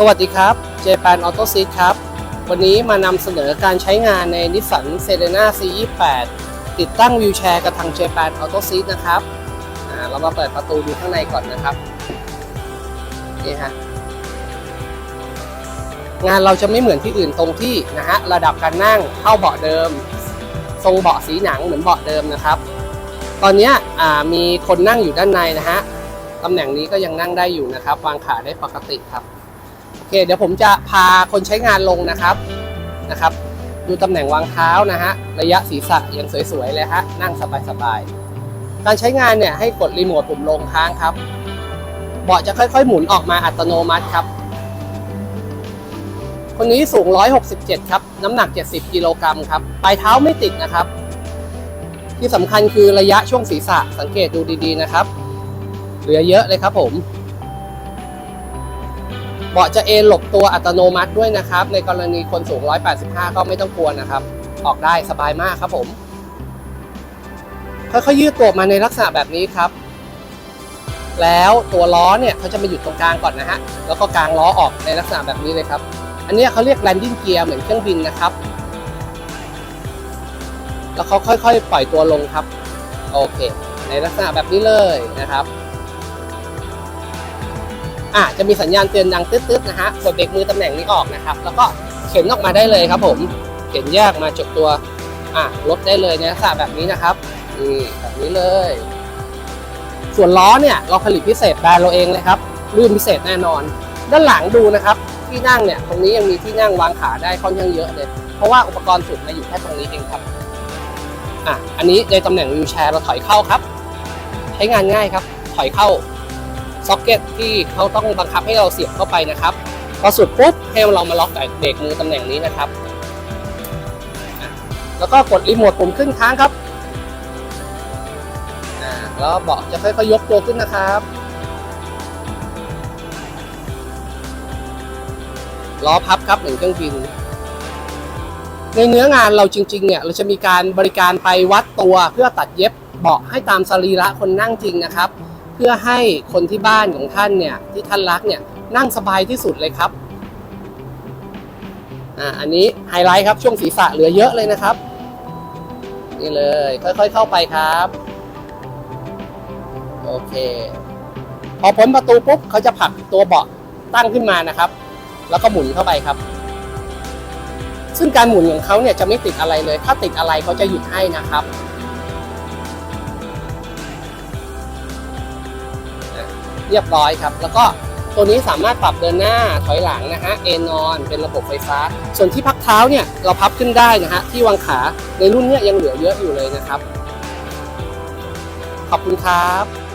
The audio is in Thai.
สวัสดีครับเจแปนออโตซีครับ วันนี้มานำเสนอการใช้งานในนิสสันเซเ e นา C28 ติดตั้งวิวแชร์กับทางเจแปนออโตซีนะครับ เรามาเปิดประตูดูข้างในก่อนนะครับ นี่ฮะ งานเราจะไม่เหมือนที่อื่นตรงที่นะฮะ ระดับการนั่งเข้าเบาะเดิม ทรงเบาะสีหนังเหมือนเบาะเดิมนะครับ ตอนนี้มีคนนั่งอยู่ด้านในนะฮะ ตำแหน่งนี้ก็ยังนั่งได้อยู่นะครับ วางขาได้ปกติครับ โอเคเดี๋ยวผมจะพาคนใช้งานลงนะครับนะครับ ดูตำแหน่งวางเท้านะฮะระยะศีรษะยังสวยๆเลยฮะนั่งสบายๆการใช้งานเนี่ยให้กดรีโมทปุ่มลงค้างครับเบาะจะค่อยๆ หมุนออกมาอัตโนมัติครับ คนนี้สูง 167 ครับ น้ำหนัก 70 กิโลกรัมครับ ปลายเท้าไม่ติดนะครับ ที่สำคัญคือระยะช่วงศีรษะสังเกตดูดีๆนะครับ เหลือเยอะเลยครับผม เบาะจะเอนหลบตัวอัตโนมัติด้วยนะครับ ในกรณีคนสูง 185 ก็ไม่ต้องกลัวนะครับ ออกได้สบายมากครับผม ค่อยๆยืดตัวมาในลักษณะแบบนี้ครับ แล้วตัวล้อเนี่ยเขาจะมาหยุดตรงกลางก่อนนะฮะ แล้วก็กางล้อออกในลักษณะแบบนี้เลยครับ อันนี้เขาเรียก landing gear เหมือนเครื่องบินนะครับ แล้วเขาค่อยๆ ปล่อยตัวลงครับ โอเค ในลักษณะแบบนี้เลยนะครับ อะจะมีสัญญาณเตือนดังตึ๊ดๆนะฮะกดเบรกมือตำแหน่งนี้ออกนะครับ แล้วก็เข็นออกมาได้เลยครับผมเข็นแยกมาจากตัวอะรถได้เลยในลักษณะแบบนี้นะครับนี่แบบนี้เลย ส่วนล้อเนี่ยเราผลิตพิเศษแบรนด์เราเองเลยครับลื่นพิเศษแน่นอน ด้านหลังดูนะครับที่นั่งเนี่ยตรงนี้ยังมีที่นั่งวางขาได้ค่อนข้างเยอะเลย เพราะว่าอุปกรณ์สุดมาอยู่แค่ตรงนี้เองครับอะอันนี้ในตำแหน่งวิวแชร์เราถอยเข้าครับ ใช้งานง่ายครับ ถอยเข้า ซ็อกเก็ตที่เขาต้องบังคับให้เราเสียบเข้าไปนะครับพอสุดปุ๊บให้เรามาล็อกกับเบรกมือตำแหน่งนี้นะครับ แล้วก็กดรีโมทปุ่มขึ้นค้างครับอ่าแล้วเบาะจะค่อยๆยกตัวขึ้นนะครับล้อพับครับเหมือนเครื่องบิน ในเนื้องานเราจริงๆเนี่ยเราจะมีการบริการไปวัดตัวเพื่อตัดเย็บเบาะให้ตามสรีระคนนั่งจริงนะครับ เพื่อให้คนที่บ้านของท่านเนี่ยที่ท่านรักเนี่ยนั่งสบายที่สุดเลยครับอ่าอันนี้ไฮไลท์ครับช่วงศีรษะเหลือเยอะเลยนะครับ นี่เลย ค่อยๆเข้าไปครับ โอเค พอพ้นประตูปุ๊บเขาจะผลักตัวเบาะตั้งขึ้นมานะครับ แล้วก็หมุนเข้าไปครับ ซึ่งการหมุนของเขาเนี่ยจะไม่ติดอะไรเลย ถ้าติดอะไรเขาจะหยุดให้นะครับ เรียบร้อยครับ แล้วก็ตัวนี้สามารถปรับเดินหน้าถอยหลังนะฮะเอนอนเป็นระบบไฟฟ้า ส่วนที่พักเท้าเนี่ยเราพับขึ้นได้นะฮะที่วางขาในรุ่นเนี้ยยังเหลือเยอะอยู่เลยนะครับ ขอบคุณครับ